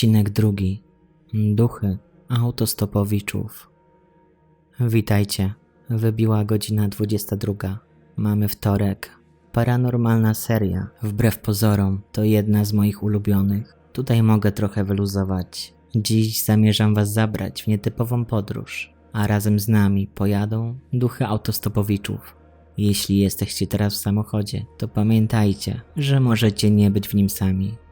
Odcinek drugi. Duchy autostopowiczów. Witajcie. Wybiła godzina 22. Mamy wtorek. Paranormalna seria, wbrew pozorom, to jedna z moich ulubionych. Tutaj mogę trochę wyluzować. Dziś zamierzam Was zabrać w nietypową podróż, a razem z nami pojadą duchy autostopowiczów. Jeśli jesteście teraz w samochodzie, to pamiętajcie, że możecie nie być w nim sami.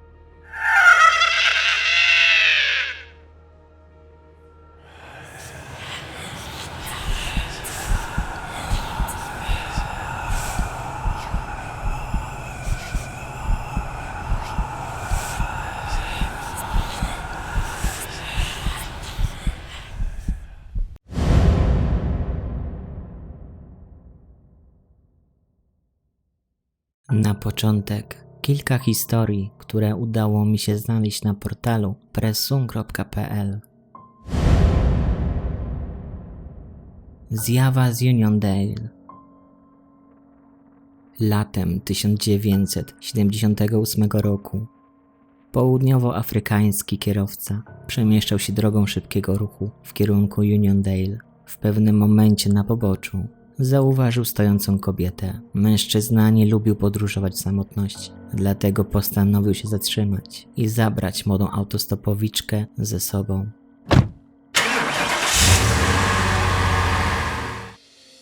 Początek kilka historii, które udało mi się znaleźć na portalu pressung.pl. Zjawa z Uniondale. Latem 1978 roku południowoafrykański kierowca przemieszczał się drogą szybkiego ruchu w kierunku Uniondale. W pewnym momencie na poboczu zauważył stojącą kobietę. Mężczyzna nie lubił podróżować w samotności, dlatego postanowił się zatrzymać i zabrać młodą autostopowiczkę ze sobą.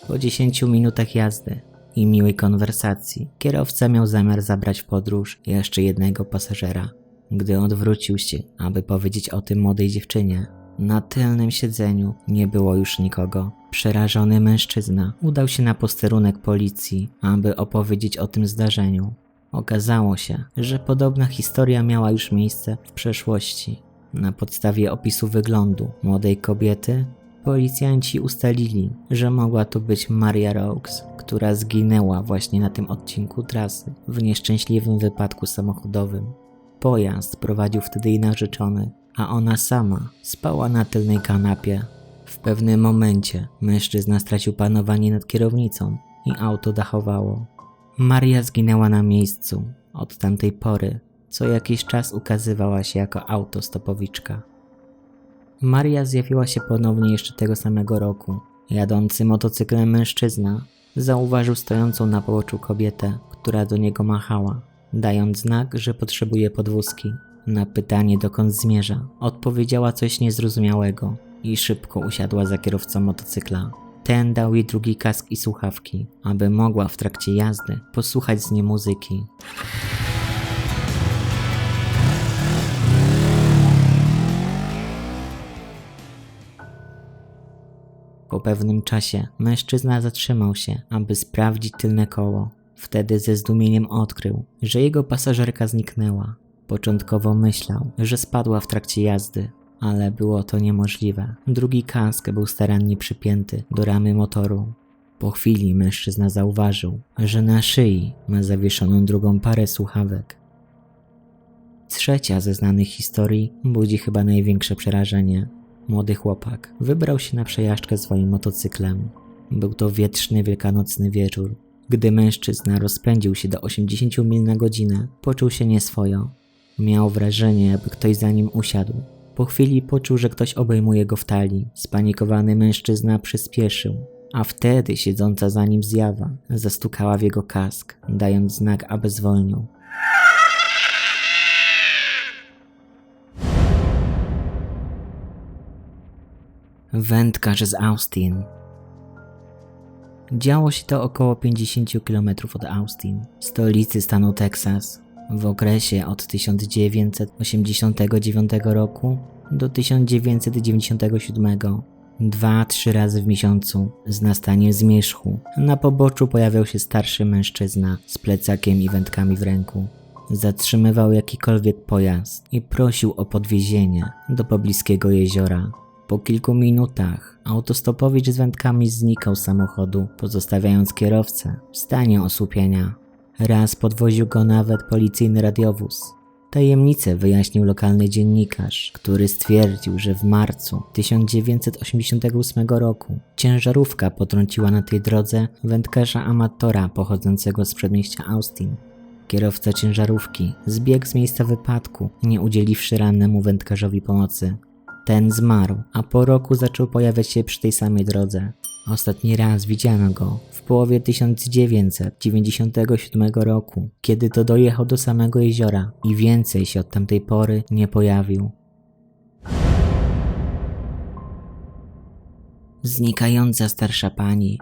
Po 10 minutach jazdy i miłej konwersacji, kierowca miał zamiar zabrać w podróż jeszcze jednego pasażera. Gdy odwrócił się, aby powiedzieć o tym młodej dziewczynie, na tylnym siedzeniu nie było już nikogo. Przerażony mężczyzna udał się na posterunek policji, aby opowiedzieć o tym zdarzeniu. Okazało się, że podobna historia miała już miejsce w przeszłości. Na podstawie opisu wyglądu młodej kobiety, policjanci ustalili, że mogła to być Maria Rokes, która zginęła właśnie na tym odcinku trasy w nieszczęśliwym wypadku samochodowym. Pojazd prowadził wtedy jej narzeczony, a ona sama spała na tylnej kanapie. W pewnym momencie mężczyzna stracił panowanie nad kierownicą i auto dachowało. Maria zginęła na miejscu. Od tamtej pory co jakiś czas ukazywała się jako autostopowiczka. Maria zjawiła się ponownie jeszcze tego samego roku. Jadący motocyklem mężczyzna zauważył stojącą na poboczu kobietę, która do niego machała, dając znak, że potrzebuje podwózki. Na pytanie dokąd zmierza, odpowiedziała coś niezrozumiałego i szybko usiadła za kierowcą motocykla. Ten dał jej drugi kask i słuchawki, aby mogła w trakcie jazdy posłuchać z niej muzyki. Po pewnym czasie mężczyzna zatrzymał się, aby sprawdzić tylne koło. Wtedy ze zdumieniem odkrył, że jego pasażerka zniknęła. Początkowo myślał, że spadła w trakcie jazdy, ale było to niemożliwe. Drugi kask był starannie przypięty do ramy motoru. Po chwili mężczyzna zauważył, że na szyi ma zawieszoną drugą parę słuchawek. Trzecia ze znanych historii budzi chyba największe przerażenie. Młody chłopak wybrał się na przejażdżkę swoim motocyklem. Był to wietrzny wielkanocny wieczór. Gdy mężczyzna rozpędził się do 80 mil na godzinę, poczuł się nieswojo. Miał wrażenie, jakby ktoś za nim usiadł. Po chwili poczuł, że ktoś obejmuje go w talii. Spanikowany mężczyzna przyspieszył, a wtedy siedząca za nim zjawa zastukała w jego kask, dając znak, aby zwolnił. Wędkarz z Austin. Działo się to około 50 km od Austin, stolicy stanu Teksas. W okresie od 1989 roku do 1997 dwa, trzy razy w miesiącu z nastaniem zmierzchu na poboczu pojawiał się starszy mężczyzna z plecakiem i wędkami w ręku. Zatrzymywał jakikolwiek pojazd i prosił o podwiezienie do pobliskiego jeziora. Po kilku minutach autostopowicz z wędkami znikał z samochodu, pozostawiając kierowcę w stanie osłupienia. Raz podwoził go nawet policyjny radiowóz. Tajemnicę wyjaśnił lokalny dziennikarz, który stwierdził, że w marcu 1988 roku ciężarówka potrąciła na tej drodze wędkarza amatora pochodzącego z przedmieścia Austin. Kierowca ciężarówki zbiegł z miejsca wypadku, nie udzieliwszy rannemu wędkarzowi pomocy. Ten zmarł, a po roku zaczął pojawiać się przy tej samej drodze. Ostatni raz widziano go w połowie 1997 roku, kiedy to dojechał do samego jeziora i więcej się od tamtej pory nie pojawił. Znikająca starsza pani.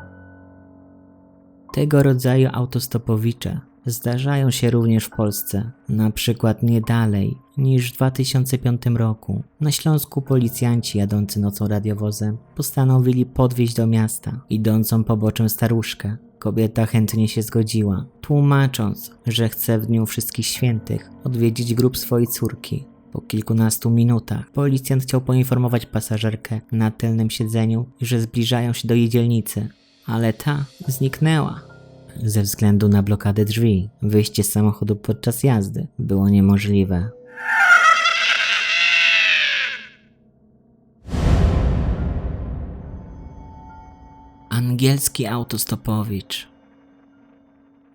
Tego rodzaju autostopowicze zdarzają się również w Polsce, na przykład nie dalej niż w 2005 roku. Na Śląsku policjanci jadący nocą radiowozem postanowili podwieźć do miasta idącą poboczem staruszkę. Kobieta chętnie się zgodziła, tłumacząc, że chce w dniu wszystkich świętych odwiedzić grób swojej córki. Po kilkunastu minutach policjant chciał poinformować pasażerkę na tylnym siedzeniu, że zbliżają się do jej dzielnicy, ale ta zniknęła. Ze względu na blokadę drzwi, wyjście z samochodu podczas jazdy było niemożliwe. Angielski autostopowicz.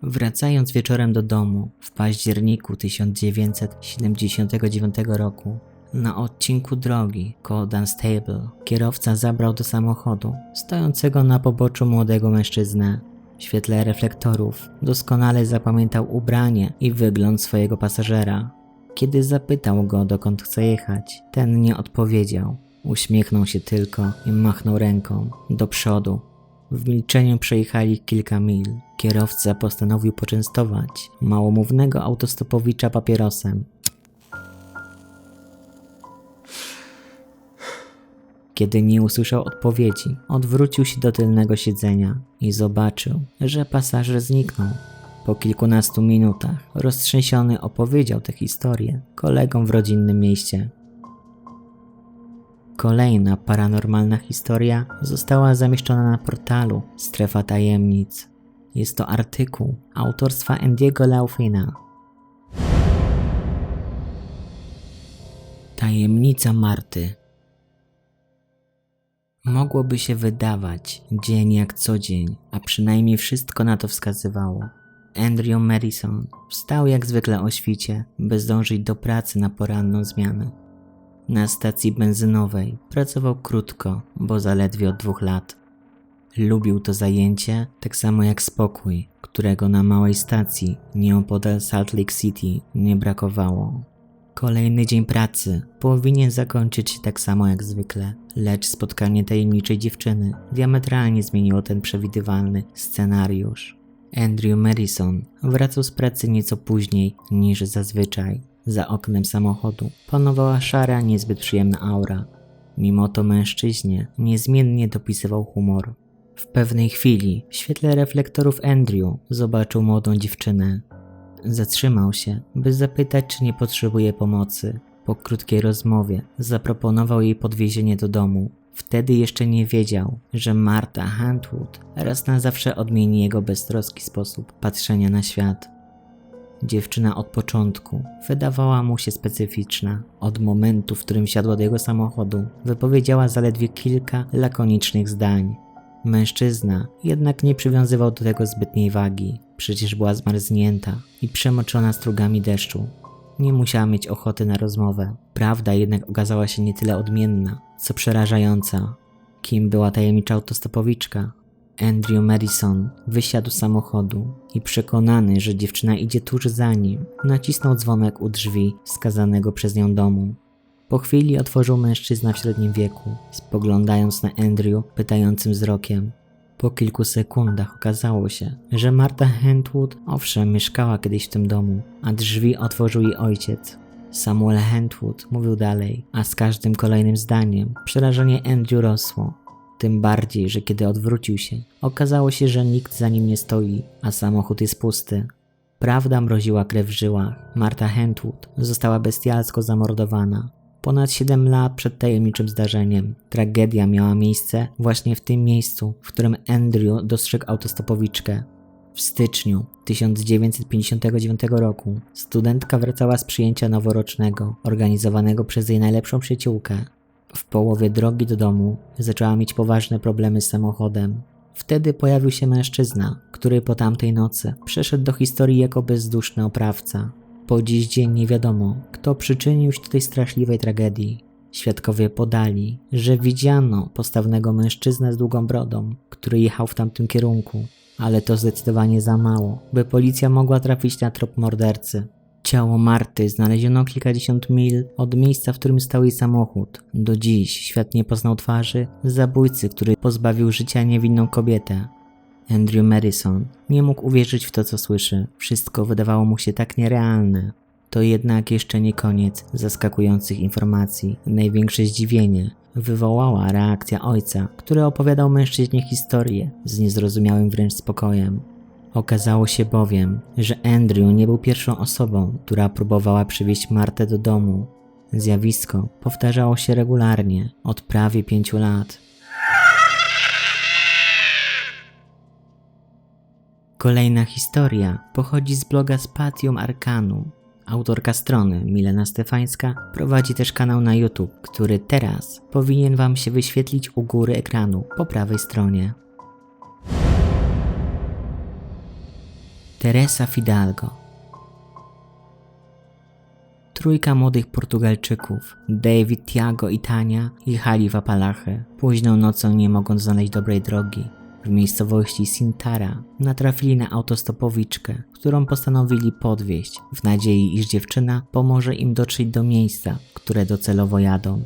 Wracając wieczorem do domu w październiku 1979 roku, na odcinku drogi koło Dunstable kierowca zabrał do samochodu stojącego na poboczu młodego mężczyznę. W świetle reflektorów doskonale zapamiętał ubranie i wygląd swojego pasażera. Kiedy zapytał go, dokąd chce jechać, ten nie odpowiedział. Uśmiechnął się tylko i machnął ręką do przodu. W milczeniu przejechali kilka mil. Kierowca postanowił poczęstować małomównego autostopowicza papierosem. Kiedy nie usłyszał odpowiedzi, odwrócił się do tylnego siedzenia i zobaczył, że pasażer zniknął. Po kilkunastu minutach roztrzęsiony opowiedział tę historię kolegom w rodzinnym mieście. Kolejna paranormalna historia została zamieszczona na portalu Strefa Tajemnic. Jest to artykuł autorstwa Andiego Laufina. Tajemnica Marty. Mogłoby się wydawać dzień jak co dzień, a przynajmniej wszystko na to wskazywało. Andrew Madison wstał jak zwykle o świcie, by zdążyć do pracy na poranną zmianę. Na stacji benzynowej pracował krótko, bo zaledwie od dwóch lat. Lubił to zajęcie tak samo jak spokój, którego na małej stacji nieopodal Salt Lake City nie brakowało. Kolejny dzień pracy powinien zakończyć się tak samo jak zwykle, lecz spotkanie tajemniczej dziewczyny diametralnie zmieniło ten przewidywalny scenariusz. Andrew Madison wracał z pracy nieco później niż zazwyczaj. Za oknem samochodu panowała szara, niezbyt przyjemna aura. Mimo to mężczyźnie niezmiennie dopisywał humor. W pewnej chwili w świetle reflektorów Andrew zobaczył młodą dziewczynę. Zatrzymał się, by zapytać, czy nie potrzebuje pomocy. Po krótkiej rozmowie zaproponował jej podwiezienie do domu. Wtedy jeszcze nie wiedział, że Marta Huntwood raz na zawsze odmieni jego beztroski sposób patrzenia na świat. Dziewczyna od początku wydawała mu się specyficzna. Od momentu, w którym siadła do jego samochodu, wypowiedziała zaledwie kilka lakonicznych zdań. Mężczyzna jednak nie przywiązywał do tego zbytniej wagi, przecież była zmarznięta i przemoczona strugami deszczu. Nie musiała mieć ochoty na rozmowę. Prawda jednak okazała się nie tyle odmienna, co przerażająca. Kim była tajemnicza autostopowiczka? Andrew Madison wysiadł z samochodu i przekonany, że dziewczyna idzie tuż za nim, nacisnął dzwonek u drzwi wskazanego przez nią domu. Po chwili otworzył mężczyzna w średnim wieku, spoglądając na Andrew pytającym wzrokiem. Po kilku sekundach okazało się, że Marta Hentwood owszem mieszkała kiedyś w tym domu, a drzwi otworzył jej ojciec. Samuel Hentwood mówił dalej, a z każdym kolejnym zdaniem przerażenie Andrew rosło. Tym bardziej, że kiedy odwrócił się, okazało się, że nikt za nim nie stoi, a samochód jest pusty. Prawda mroziła krew w żyłach. Marta Hentwood została bestialsko zamordowana. Ponad 7 lat przed tajemniczym zdarzeniem. Tragedia miała miejsce właśnie w tym miejscu, w którym Andrew dostrzegł autostopowiczkę. W styczniu 1959 roku studentka wracała z przyjęcia noworocznego, organizowanego przez jej najlepszą przyjaciółkę. W połowie drogi do domu zaczęła mieć poważne problemy z samochodem. Wtedy pojawił się mężczyzna, który po tamtej nocy przeszedł do historii jako bezduszny oprawca. Po dziś dzień nie wiadomo, kto przyczynił się do tej straszliwej tragedii. Świadkowie podali, że widziano postawnego mężczyznę z długą brodą, który jechał w tamtym kierunku, ale to zdecydowanie za mało, by policja mogła trafić na trop mordercy. Ciało Marty znaleziono kilkadziesiąt mil od miejsca, w którym stał jej samochód. Do dziś świat nie poznał twarzy zabójcy, który pozbawił życia niewinną kobietę. Andrew Madison nie mógł uwierzyć w to, co słyszy. Wszystko wydawało mu się tak nierealne. To jednak jeszcze nie koniec zaskakujących informacji. Największe zdziwienie wywołała reakcja ojca, który opowiadał mężczyźnie historię z niezrozumiałym wręcz spokojem. Okazało się bowiem, że Andrew nie był pierwszą osobą, która próbowała przywieźć Martę do domu. Zjawisko powtarzało się regularnie od prawie pięciu lat. Kolejna historia pochodzi z bloga Spatium Arcanum. Autorka strony, Milena Stefańska, prowadzi też kanał na YouTube, który teraz powinien Wam się wyświetlić u góry ekranu po prawej stronie. Teresa Fidalgo Trójka młodych Portugalczyków, David, Tiago i Tania, jechali w Apalachy. Późną nocą, nie mogąc znaleźć dobrej drogi, w miejscowości Sintara natrafili na autostopowiczkę, którą postanowili podwieźć, w nadziei, iż dziewczyna pomoże im dotrzeć do miejsca, które docelowo jadą.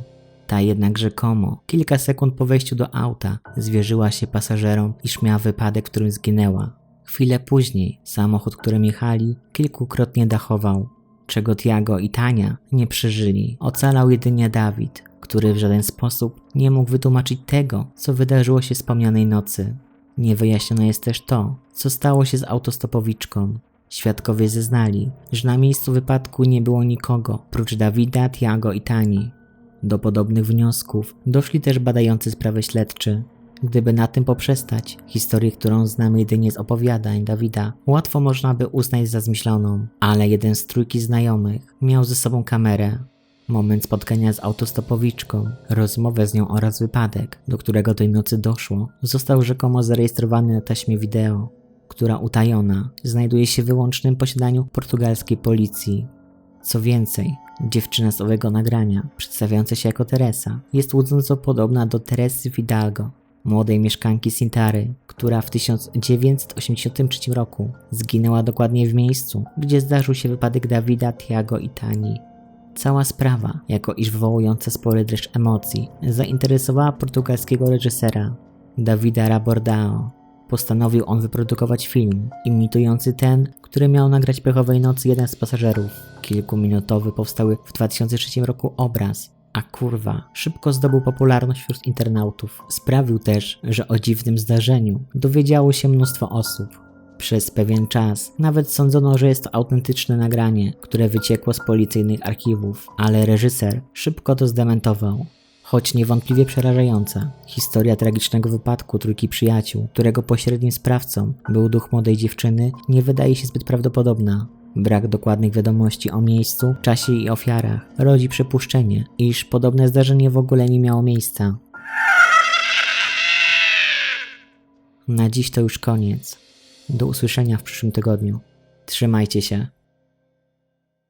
Ta jednak rzekomo, kilka sekund po wejściu do auta, zwierzyła się pasażerom, iż miała wypadek, w którym zginęła. Chwilę później samochód, którym jechali, kilkukrotnie dachował, czego Tiago i Tania nie przeżyli. Ocalał jedynie Dawid, który w żaden sposób nie mógł wytłumaczyć tego, co wydarzyło się wspomnianej nocy. Niewyjaśnione jest też to, co stało się z autostopowiczką. Świadkowie zeznali, że na miejscu wypadku nie było nikogo, prócz Dawida, Tiago i Tani. Do podobnych wniosków doszli też badający sprawę śledczy. Gdyby na tym poprzestać, historię, którą znamy jedynie z opowiadań Dawida, łatwo można by uznać za zmyśloną, ale jeden z trójki znajomych miał ze sobą kamerę. Moment spotkania z autostopowiczką, rozmowę z nią oraz wypadek, do którego tej nocy doszło, został rzekomo zarejestrowany na taśmie wideo, która utajona znajduje się w wyłącznym posiadaniu portugalskiej policji. Co więcej, dziewczyna z owego nagrania, przedstawiająca się jako Teresa, jest łudząco podobna do Teresy Fidalgo, młodej mieszkanki Sintary, która w 1983 roku zginęła dokładnie w miejscu, gdzie zdarzył się wypadek Dawida, Tiago i Tani. Cała sprawa, jako iż wywołująca spory dreszcz emocji, zainteresowała portugalskiego reżysera Davida Rabordao. Postanowił on wyprodukować film imitujący ten, który miał nagrać pechowej nocy jeden z pasażerów. Kilkuminutowy powstały w 2003 roku obraz, a kurwa szybko zdobył popularność wśród internautów. Sprawił też, że o dziwnym zdarzeniu dowiedziało się mnóstwo osób. Przez pewien czas nawet sądzono, że jest to autentyczne nagranie, które wyciekło z policyjnych archiwów, ale reżyser szybko to zdementował. Choć niewątpliwie przerażająca, historia tragicznego wypadku trójki przyjaciół, którego pośrednim sprawcą był duch młodej dziewczyny, nie wydaje się zbyt prawdopodobna. Brak dokładnych wiadomości o miejscu, czasie i ofiarach rodzi przypuszczenie, iż podobne zdarzenie w ogóle nie miało miejsca. Na dziś to już koniec. Do usłyszenia w przyszłym tygodniu. Trzymajcie się.